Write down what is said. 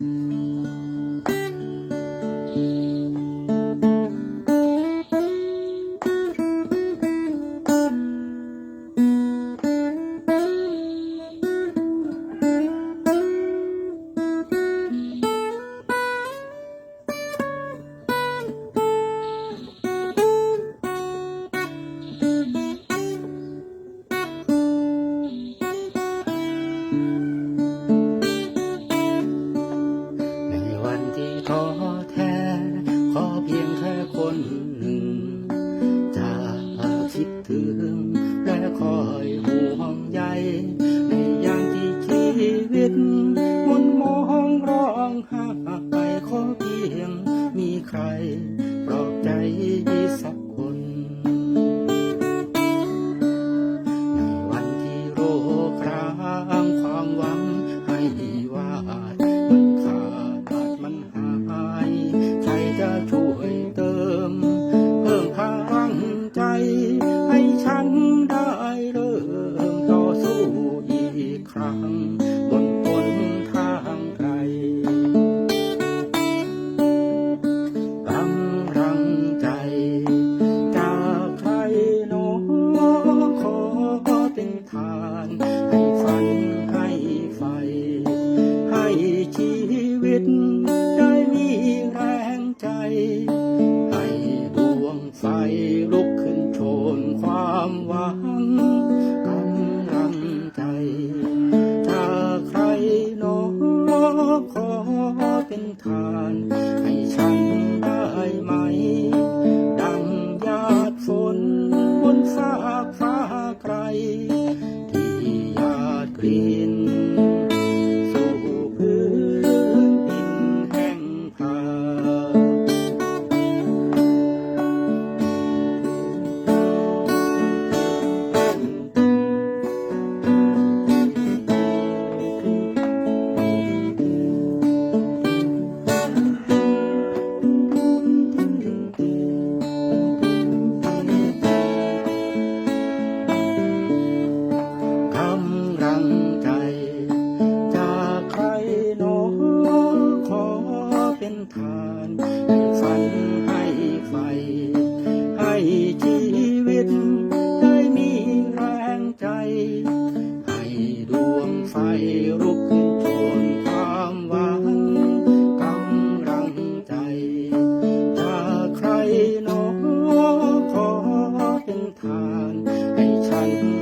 ใท้อแท้ ขอเพียงแค่คนหนึ่งจะคิดถึง และคอยห่วงใย ในยามที่ชีวิตมนมองร้องไปขอเพียง มีใครปลอบใจสักานให้ฝันให้ไฟ ให้ชีวิต ได้มีแรงใจ ให้ดวงไฟลุกขึ้นโชนความหวังกำลังใจ ถ้าใครนอขอเป็นทาน ให้ฉันได้ไหมา everyone.